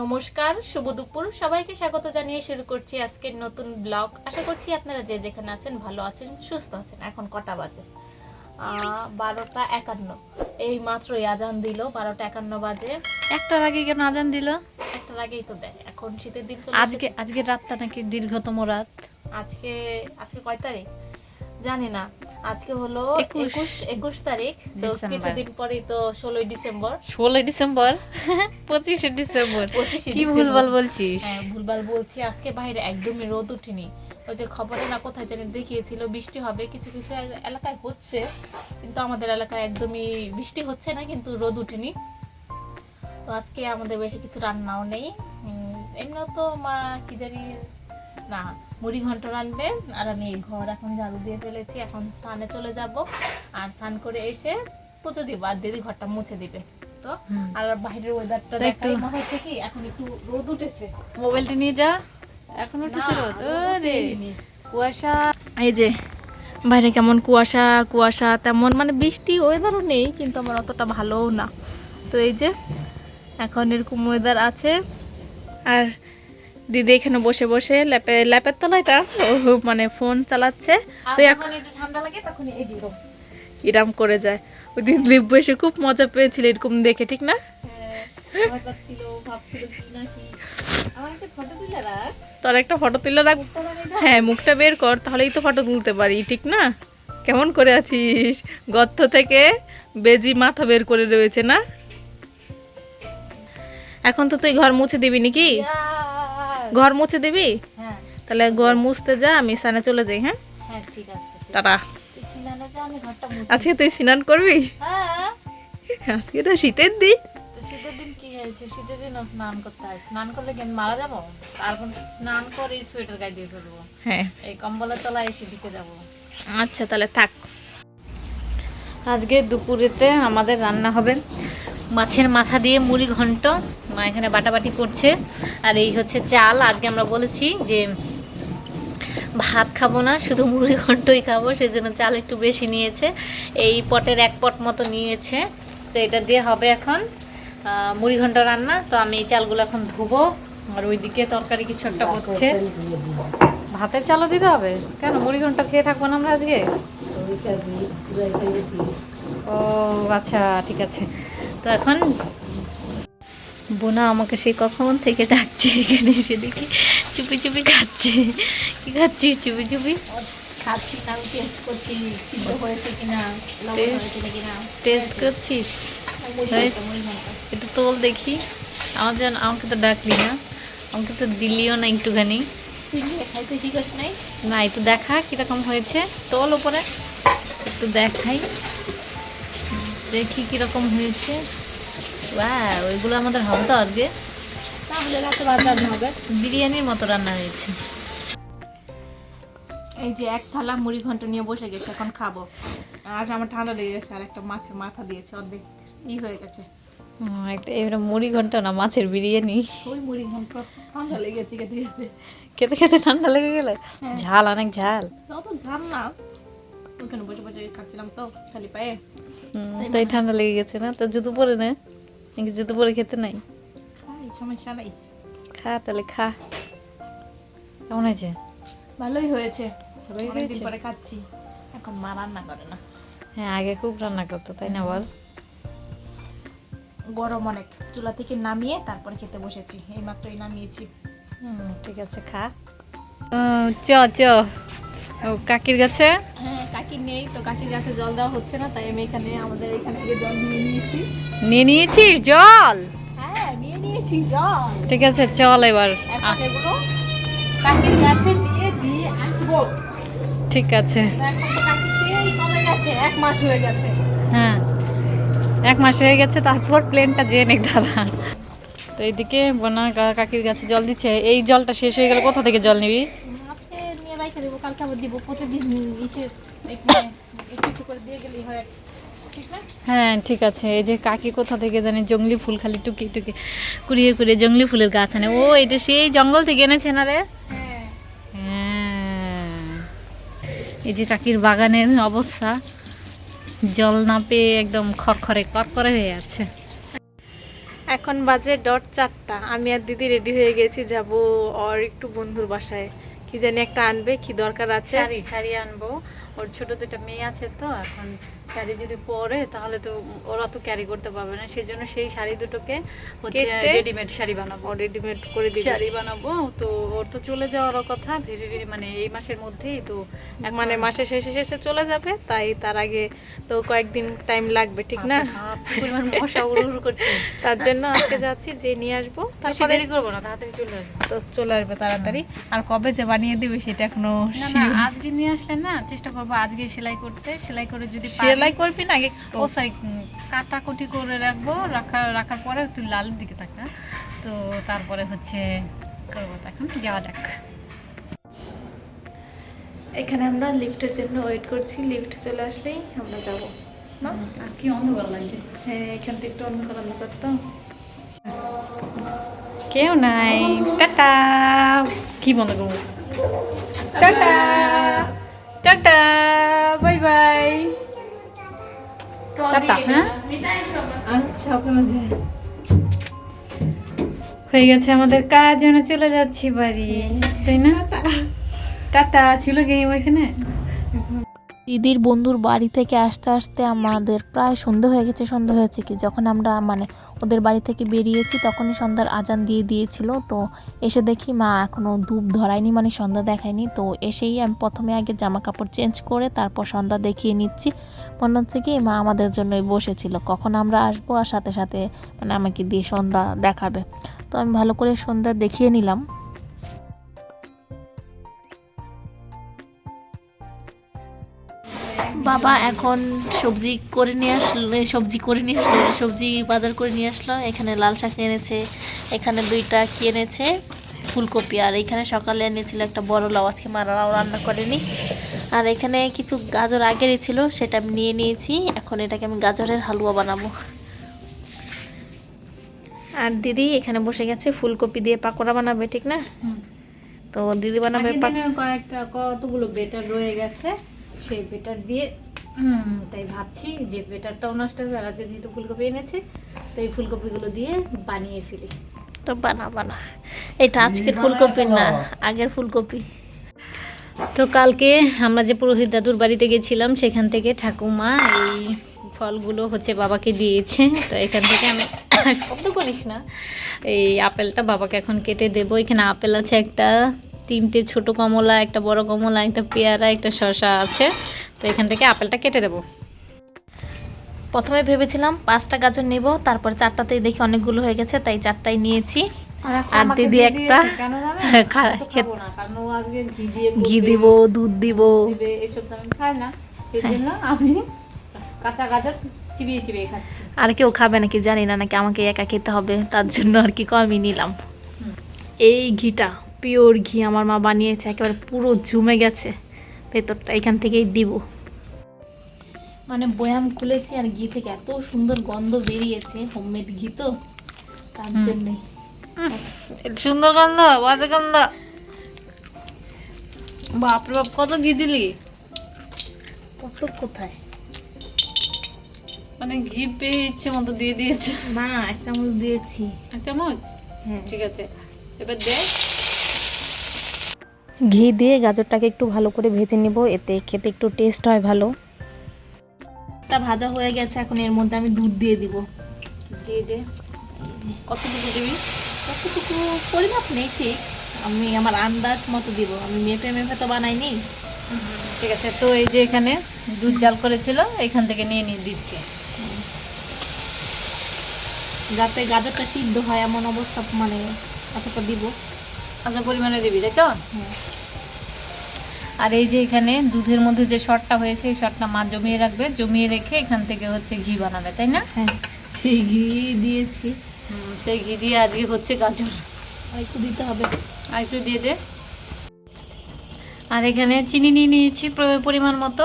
নমস্কার শুভ দুপুর। সবাইকে স্বাগত জানিয়ে শুরু করছি আজকের নতুন ব্লগ। আশা করছি আপনারা যে যেখানে আছেন ভালো আছেন সুস্থ আছেন। এখন কটা বাজে? বারোটা একান্ন। এই মাত্রই আজান দিল বারোটা একান্ন বাজে। একটার আগে কেন আজান দিল? একটার আগেই তো দেয় এখন শীতের দিন আজকে আজকে রাতটা নাকি দীর্ঘতম রাত। আজকে আজকে কয় তারিখ? জানি না। আজকে হলো একুশ। একুশ তারিখ। তো কিছুদিন পরেই তো ষোলোই ডিসেম্বর। ষোলোই ডিসেম্বর? পঁচিশে ডিসেম্বর। কি ভুলভাল বলছিস? হ্যাঁ ভুলভাল বলছি। আজকে বাইরে একদমই রোদ উঠেনি। ওই যে খবরে না কোথায় জানি দেখিয়েছিল বৃষ্টি হবে। কিছু কিছু এলাকায় হচ্ছে। কিন্তু আমাদের এলাকায় একদমই বৃষ্টি হচ্ছে না কিন্তু রোদ উঠেনি। তো আজকে আমাদের বেশি কিছু রান্নাও নেই। এমনিও তো মা কি জানি না। মুড়ি ঘন্ট রানবে আর আমি এই ঘর এখন ঝাড়ু দিয়ে ফেলেছি এখন স্নানে চলে যাব। আর স্নান করে এসে পুজো দিব আর দিদি ঘরটা মুছে দিবে। তো আর বাইরের ওয়েদারটা তা একটু- দেখাই মনে হচ্ছে কি এখন একটু রোদ উঠেছে। মোবাইলটা নিয়ে যা এখন উঠেছে রোদ। উঠেনি। কুয়াশা। এই যে বাইরে কেমন কুয়াশা কুয়াশা তেমন মানে বৃষ্টি ওয়েদারও নেই কিন্তু আমার অতটা ভালোও না। তো এই যে এখন এরকম ওয়েদার আছে। আর দিদি এখানে বসে বসে ল্যাপে ল্যাপের তলায়টা মানে ফোন চালাচ্ছে। তো এখন একটু ঠান্ডা লাগে তখন এই ইরাম করে যায়। ওই দিন লিপ বসে খুব মজা পেয়েছিল এরকম দেখে ঠিক না? রাখ। তোর একটা ফটো তুলে রাখ। হ্যাঁ মুখটা বের কর তাহলেই তো ফটো তুলতে পারি ঠিক না? কেমন করে আছিস? গর্ত থেকে বেজি মাথা বের করে রয়েছে না? এখন তো তুই ঘর মুছে দিবি নাকি? ঘর মুছে দিবি? হ্যাঁ। তাহলে ঘর মুছতে যা আমি স্নানে চলে যাই হ্যাঁ? হ্যাঁ ঠিক আছে। টাটা। আজকে তুই স্নান করবি? হ্যাঁ। আজকে তো শীতের দিন। তো শীতের দিন কি হয়েছে? শীতের দিনও স্নান করতে হয়। স্নান করলে কেন মারা যাব? তারপর স্নান করে সোয়েটার গায়ে দিয়ে ফেলব। হ্যাঁ। এই কম্বলের তলায় এসে যাব। আচ্ছা তাহলে থাক। আজকে দুপুরেতে আমাদের রান্না হবে মাছের মাথা দিয়ে মুড়ি ঘন্ট। মা এখানে বাটাবাটি করছে। আর এই হচ্ছে চাল। আজকে আমরা বলেছি যে ভাত খাব না শুধু মুড়ি ঘন্টই খাব সেই জন্য চাল একটু বেশি নিয়েছে। এই পটের এক পট মতো নিয়েছে। তো এটা দিয়ে হবে এখন মুড়ি ঘন্ট রান্না। তো আমি এই চালগুলো এখন ধুবো। আর ওইদিকে তরকারি কিছু একটা হচ্ছে। ভাতের চালও দিতে হবে? কেন? মুড়ি ঘন্ট খেয়ে থাকব না আমরা আজকে? ও আচ্ছা ঠিক আছে। তো এখন বোনা আমাকে সেই কখন থেকে ডাকছে এখানে এসে দেখি চুপি চুপি খাচ্ছে। কি খাচ্ছিস? চুপি চুপি? খাচ্ছি না টেস্ট করছি সিদ্ধ হয়েছে কিনা টেস্ট করছিস? ঘন্ট। একটু তোল দেখি। আমার যেন আমাকে তো ডাকলি না। আমাকে তো দিলিও না একটুখানি। না একটু দেখা কীরকম হয়েছে। তোল ওপরে। একটু দেখাই। দেখি কীরকম হয়েছে। ওয়াও ওইগুলো আমাদের হবে তো আজকে? তাহলে রাতে ভাত রান্না হবে। বিরিয়ানির মতো রান্না হয়েছে। এই যে এক থালা মুড়ি ঘন্ট নিয়ে বসে গেছে এখন খাব। আর আমার ঠান্ডা লেগে গেছে আর একটা মাছের মাথা দিয়েছে অর্ধেক ই হয়ে গেছে। একটা এবারে মুড়ি ঘণ্টা না মাছের বিরিয়ানি। ওই মুড়ি ঘন্ট ঠান্ডা লেগে গেছে খেতে খেতে। খেতে খেতে ঠান্ডা লেগে গেল? হ্যাঁ। ঝাল অনেক ঝাল। ঝাল না। ওখানে বসে বসে খাচ্ছিলাম তো খালি পায়ে। তাই ঠান্ডা লেগে গেছে না? তো জুতো পরে নে। নাকি জুতো পরে খেতে নাই? সমস্যা নাই। খা তাহলে খা। কেমন হয়েছে? ভালোই হয়েছে। ভালোই হয়েছে? পরে খাচ্ছি। এখন মা রান্না করে না। হ্যাঁ আগে খুব রান্না করতো তাই না বল? গরম অনেক। চুলা থেকে নামিয়ে তারপরে খেতে বসেছি। এই মাত্রই নামিয়েছি ঠিক আছে খা। চ চ। ও কাকির কাছে? কাকি নেই তো কাকির গাছে জল দেওয়া হচ্ছে না তাই আমি এখানে আমাদের এখান থেকে জল নিয়ে নিয়েছি। নিয়ে নিয়েছিস? জল? হ্যাঁ নিয়ে নিয়েছি জল। ঠিক আছে চল এবার। এখন এগুলো কাকির গাছে নিয়ে দিয়ে আসব। ঠিক আছে। এখন তো কাকি সেই কমে গেছে এক মাস হয়ে গেছে। হ্যাঁ এক মাস হয়ে গেছে তারপর প্লেনটা যেয়ে নেই দাঁড়া। তো এইদিকে বোনা কাকির গাছে জল দিচ্ছে। এই জলটা শেষ হয়ে গেলে কোথা থেকে জল নিবি? রাখে দেবো কালকে আবার দিব প্রতিদিন এসে একটু করে দিয়ে গেলেই হয় হ্যাঁ ঠিক আছে। এই যে কাকি কোথা থেকে জানে জঙ্গলি ফুল খালি টুকি টুকি কুড়িয়ে কুড়িয়ে জঙ্গলি ফুলের গাছ আনে। ও এটা সেই জঙ্গল থেকে এনেছে না রে? হ্যাঁ। হ্যাঁ। এই যে কাকির বাগানের অবস্থা জল না পেয়ে একদম খরখরে করকরে হয়ে আছে। এখন বাজে ডট চারটা। আমি আর দিদি রেডি হয়ে গেছি যাব আর একটু বন্ধুর বাসায়। কি জানি একটা আনবে কি দরকার আছে? শাড়ি শাড়ি আনব। ওর ছোট দুটো মেয়ে আছে তো এখন শাড়ি যদি পরে তাহলে তো ওরা তো ক্যারি করতে পারবে না সেই জন্য সেই শাড়ি দুটোকে হচ্ছে রেডিমেড শাড়ি বানাবো। রেডিমেড করে দিবে। শাড়ি বানাবো তো ওর তো চলে যাওয়ার কথা ভেরি মানে এই মাসের মধ্যেই তো মানে মাসে শেষে শেষে চলে যাবে তাই তার আগে তো কয়েকদিন টাইম লাগবে ঠিক না? মশা করছে। তার জন্য আজকে যাচ্ছি যে নিয়ে আসব তারপরে দেরি করব না তাড়াতাড়ি চলে আসব। তো চলে আসবে তাড়াতাড়ি। আর কবে যে বানিয়ে দিবে সেটা এখনও আজকে নিয়ে আসলে না চেষ্টা করব আজকে সেলাই করতে। সেলাই করে যদি সেলাই করবি না? আগে ও সরি কাটাকুটি করে রাখব রাখা রাখার পরে তুই লাল দিকে থাক না তো তারপরে হচ্ছে করব তখন যাওয়া যাক। এখানে আমরা লিফটের জন্য ওয়েট করছি লিফট চলে আসলেই আমরা যাব না? আর কি অন্ধকার লাগছে? হ্যাঁ এখানটা একটু অন্ধকার অন্ধকার তো। কেউ নাই। টাটা! কি বন্ধ করব? টাটা! টাটা বাই বাই। টাটা হ্যাঁ? আচ্ছা ওখানে যাই হয়ে গেছে আমাদের কাজ চলে যাচ্ছি বাড়ি তাই না? টাটা। ছিল কি ওইখানে? দিদির বন্ধুর বাড়ি থেকে আসতে আসতে আমাদের প্রায় সন্ধে হয়ে গেছে, সন্ধে হয়েছে কি? যখন আমরা মানে ওদের বাড়ি থেকে বেরিয়েছি, তখনই সন্ধ্যার আজান দিয়ে দিয়েছিল। তো এসে দেখি, মা এখনও ধূপ ধরায়নি মানে সন্ধ্যা দেখায়নি। তো এসেই আমি প্রথমে আগে জামা কাপড় চেঞ্জ করে তারপর সন্ধ্যা দেখিয়ে নিচ্ছি। মনে হচ্ছে কি, মা, আমাদের জন্যই বসেছিল। কখন আমরা আসব আর সাথে সাথে মানে আমাকে দিয়ে সন্ধ্যা দেখাবে? তো আমি ভালো করে সন্ধ্যা দেখিয়ে নিলাম। বাবা এখন সবজি করে নিয়ে আসলো সবজি করে নিয়ে আসলো সবজি বাজার করে নিয়ে আসলো। এখানে লাল শাক এনেছে এখানে দুইটা কি এনেছে? ফুলকপি। আর এখানে সকালে এনেছিল একটা বড় লাউ আজকে মারা লাউ রান্না করেনি। আর এখানে কিছু গাজর আগেরই ছিল সেটা আমি নিয়ে নিয়েছি। এখন এটাকে আমি গাজরের হালুয়া বানাবো। আর দিদি এখানে বসে গেছে ফুলকপি দিয়ে পাকোড়া বানাবে ঠিক না? তো দিদি বানাবে কয়েকটা কতগুলো বেটার রয়ে গেছে। সেই বেটার দিয়ে তাই ভাবছি যে বেটারটাও নষ্ট হবে আর আজকে যেহেতু ফুলকপি এনেছে তো এই ফুলকপিগুলো দিয়ে বানিয়ে ফেলি। তো বানা বানা। এটা আজকের ফুলকপি না আগের ফুলকপি। তো কালকে আমরা যে পুরোহিত দাদুর বাড়িতে গেছিলাম সেখান থেকে ঠাকুমা এই ফলগুলো হচ্ছে বাবাকে দিয়েছে। তো এখান থেকে আমি শব্দ করিস না। এই আপেলটা বাবাকে এখন কেটে দেবো। এখানে আপেল আছে একটা তিনটে ছোট কমলা একটা বড় কমলা একটা পেয়ারা একটা শসা আছে। তো এখান থেকে আপেলটা কেটে দেবো। প্রথমে ভেবেছিলাম পাঁচটা গাজর নেব তারপর চারটাতেই দেখি অনেকগুলো হয়ে গেছে তাই চারটাই নিয়েছি। আর দিদি একটা ঘি দিব দুধ দিব। খাচ্ছি। আর কেউ খাবে নাকি? জানি না নাকি আমাকে একা খেতে হবে তার জন্য আর কি কমই নিলাম। এই ঘিটা। পিওর ঘি আমার মা বানিয়েছে একেবারে পুরো জমে গেছে। ভেতরটা এখান থেকেই দিব। মানে বয়াম খুলেছি আর ঘি থেকে এত সুন্দর গন্ধ বেরিয়েছে হোমমেড ঘি তো তার হুম। জন্যই সুন্দর গন্ধ বাজে গন্ধ। বাপরে বাপ কত ঘি দিলি? কত কোথায়? মানে ঘি পেয়ে ইচ্ছে মতো দিয়ে দিয়েছে। না এক চামচ দিয়েছি। এক চামচ? হ্যাঁ। ঠিক আছে। এবার দে ঘি দিয়ে গাজরটাকে একটু ভালো করে ভেজে নিব এতে খেতে একটু টেস্ট হয় ভালো। তা ভাজা হয়ে গেছে এখন এর মধ্যে আমি দুধ দিয়ে দিব। দিয়ে দে। কতটুকু দিবি? কতটুকু পরিমাপ নেই ঠিক। আমি আমার আন্দাজ মতো দিব। আমি মেপে মেপে তো বানাইনি। ঠিক আছে তো এই যে এখানে দুধ জাল করেছিল এখান থেকে নিয়ে নিয়ে দিচ্ছি। যাতে গাজরটা সিদ্ধ হয় এমন অবস্থা মানে অতটা দিব। আচ্ছা পরিমাণে দিবি তাই তো? আর এই যে এখানে দুধের মধ্যে যে শটটা হয়েছে এই শটটা মা জমিয়ে রাখবে জমিয়ে রেখে এখান থেকে হচ্ছে ঘি বানাবে তাই না? হ্যাঁ সেই ঘি দিয়েছি। সেই ঘি দিয়ে আজকে হচ্ছে গাজর। আর একটু দিতে হবে। আর একটু দিয়ে দে। আর এখানে চিনি নিয়ে নিয়েছি পরিমাণ মতো।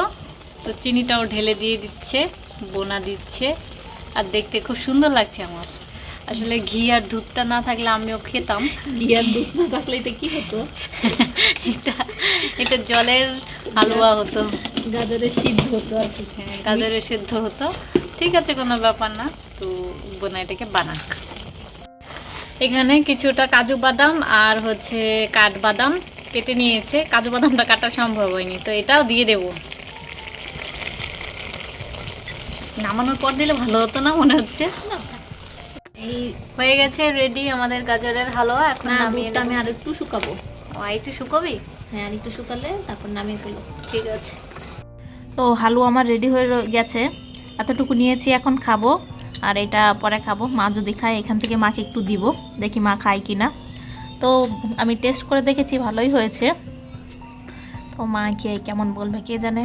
তো চিনিটাও ঢেলে দিয়ে দিচ্ছে বোনা দিচ্ছে। আর দেখতে খুব সুন্দর লাগছে আমার। আসলে ঘি আর দুধটা না থাকলে আমিও খেতাম। ঘি আর দুধ না থাকলে এটা কি হতো? এটা এটা জলের হালুয়া হতো। গাজরের সিদ্ধ হতো আর কি। হ্যাঁ, গাজরের সেদ্ধ হতো। ঠিক আছে কোনো ব্যাপার না। তো বোনা এটাকে বানাক। এখানে কিছুটা কাজু বাদাম আর হচ্ছে কাঠবাদাম কেটে নিয়েছে। কাজু বাদামটা কাটা সম্ভব হয়নি তো এটাও দিয়ে দেব। নামানোর পর দিলে ভালো হতো না মনে হচ্ছে? এই হয়ে গেছে রেডি আমাদের গাজরের হালুয়া এখন দুধটা আমি আর একটু শুকাবো। ও, একটু শুকোবি? হ্যাঁ আর একটু শুকালে তারপর নামিয়ে ফেলো ঠিক আছে। তো হালুয়া আমার রেডি হয়ে গেছে। এতটুকু নিয়েছি এখন খাব। আর এটা পরে খাব। মা যদি খায় এখান থেকে মাকে একটু দিব। দেখি মা খায় কি না তো আমি টেস্ট করে দেখেছি ভালোই হয়েছে। তো মা খেয়ে কেমন বলবে কে জানে?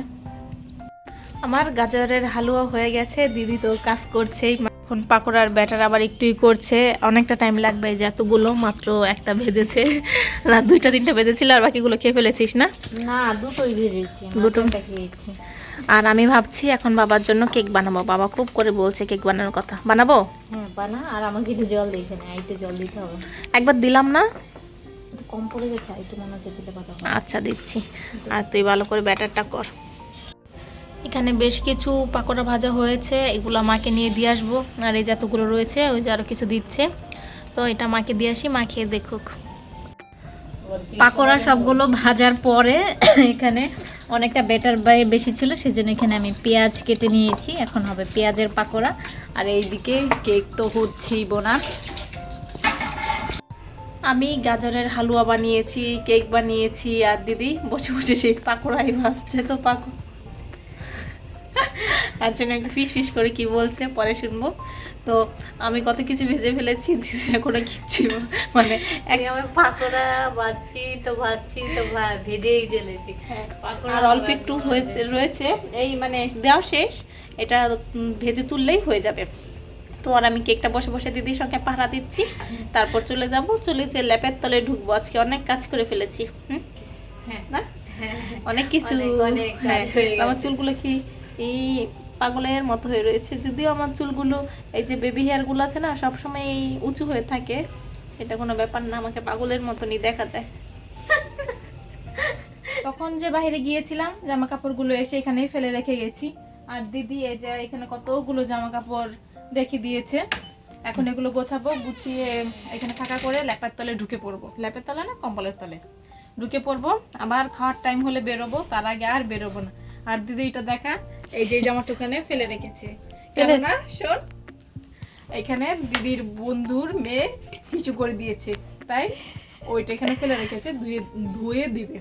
আমার গাজরের হালুয়া হয়ে গেছে। দিদি তো কাজ করছেই। এখন পাকোড়ার ব্যাটার আবার একটুই করছে। অনেকটা টাইম লাগবে যে এতগুলো মাত্র একটা ভেজেছে না দুইটা তিনটা ভেজেছিল আর বাকিগুলো খেয়ে ফেলেছিস না? না দুটোই ভেজেছি দুটো? খেয়েছি। আর আমি ভাবছি এখন বাবার জন্য কেক বানাবো। বাবা খুব করে বলছে কেক বানানোর কথা। বানাবো? হ্যাঁ বানা আর আমাকে একটু জল দিই এখানে আইতে জল দিতে হবে। একবার দিলাম না? একটু কম পড়ে গেছে একটু মনে হচ্ছে দিতে পারব আচ্ছা দিচ্ছি। আর তুই ভালো করে ব্যাটারটা কর। এখানে বেশ কিছু পাকোড়া ভাজা হয়েছে, এগুলো মাকে নিয়ে দিয়ে আসব। আর এই যতগুলো রয়েছে, ওই যে আরও কিছু দিচ্ছে। তো এটা মাকে দিয়ে আসি, মা খেয়ে দেখুক। পাকোড়া সবগুলো ভাজার পরে এখানে অনেকটা বেটার বাই বেশি ছিল, সেজন্য এখানে আমি পেঁয়াজ কেটে নিয়েছি। এখন হবে পেঁয়াজের পাকোড়া। আর এইদিকে কেক তো হচ্ছেই বোনার আমি গাজরের হালুয়া বানিয়েছি, কেক বানিয়েছি, আর দিদি বসে বসে সেই পাকোড়াই ভাজছে তো পাকো তার জন্য একটু ফিস ফিস করে কি বলছে পরে শুনব। তো আমি কত কিছু ভেজে ফেলেছি এখনও কিচ্ছু মানে পাকোড়া ভাজছি তো ভাজছি তো ভেজেই চলেছি আর অল্প একটু হয়েছে রয়েছে। এই মানে দেওয়া শেষ এটা ভেজে তুললেই হয়ে যাবে। তো আর আমি কেকটা বসে বসে দিদির সঙ্গে পাহারা দিচ্ছি। তারপর চলে যাব চলে যে ল্যাপের তলে ঢুকবো। আজকে অনেক কাজ করে ফেলেছি হুম? হ্যাঁ। না? অনেক কিছু অনেক, অনেক হ্যাঁ, আমার চুলগুলো কি এই পাগলের মতো হয়ে রয়েছে। যদিও আমার চুলগুলো, এই যে বেবি হেয়ারগুলো আছে না, সবসময় এই উঁচু হয়ে থাকে। এটা কোনো ব্যাপার না, আমাকে পাগলের মতনই দেখা যায়। তখন যে বাইরে গিয়েছিলাম জামা কাপড়গুলো এসে এখানেই ফেলে রেখে গেছি। আর দিদি, এই যে এখানে কতগুলো জামা কাপড় রেখে দিয়েছে। এখন এগুলো গোছাবো, গুছিয়ে এখানে ফাঁকা করে ল্যাপের তলে ঢুকে পড়ব। ল্যাপের তলে না, কম্বলের তলে। ঢুকে পড়ব, আবার খাওয়ার টাইম হলে বেরোবো, তার আগে আর বেরোবো না। আর দিদি এটা দেখা এই যে জামাটা ওখানে ফেলে রেখেছে। কেন না শোন এখানে দিদির বন্ধুর মেয়ে কিছু করে দিয়েছে। তাই ওইটা এখানে ফেলে রেখেছে ধুয়ে ধুয়ে দিবে।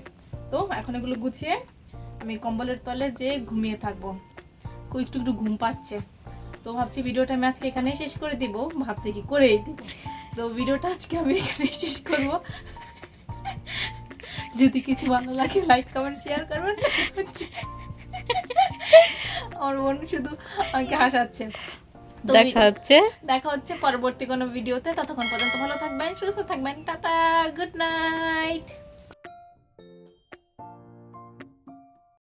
তো এখন এগুলো গুছিয়ে আমি কম্বলের তলে যে ঘুমিয়ে থাকব। কই একটু একটু ঘুম পাচ্ছে। তো ভাবছি ভিডিওটা আমি আজকে এখানেই শেষ করে দিব। ভাবছি কি করেই দিব। তো ভিডিওটা আজকে আমি এখানেই শেষ করব। যদি কিছু ভালো লাগে লাইক কমেন্ট শেয়ার করবেন। আমার বোন শুধু আমাকে হাসাচ্ছে। দেখা হচ্ছে। দেখা হচ্ছে পরবর্তী কোনো ভিডিওতে ততক্ষণ পর্যন্ত ভালো থাকবেন সুস্থ থাকবেন। Tata good night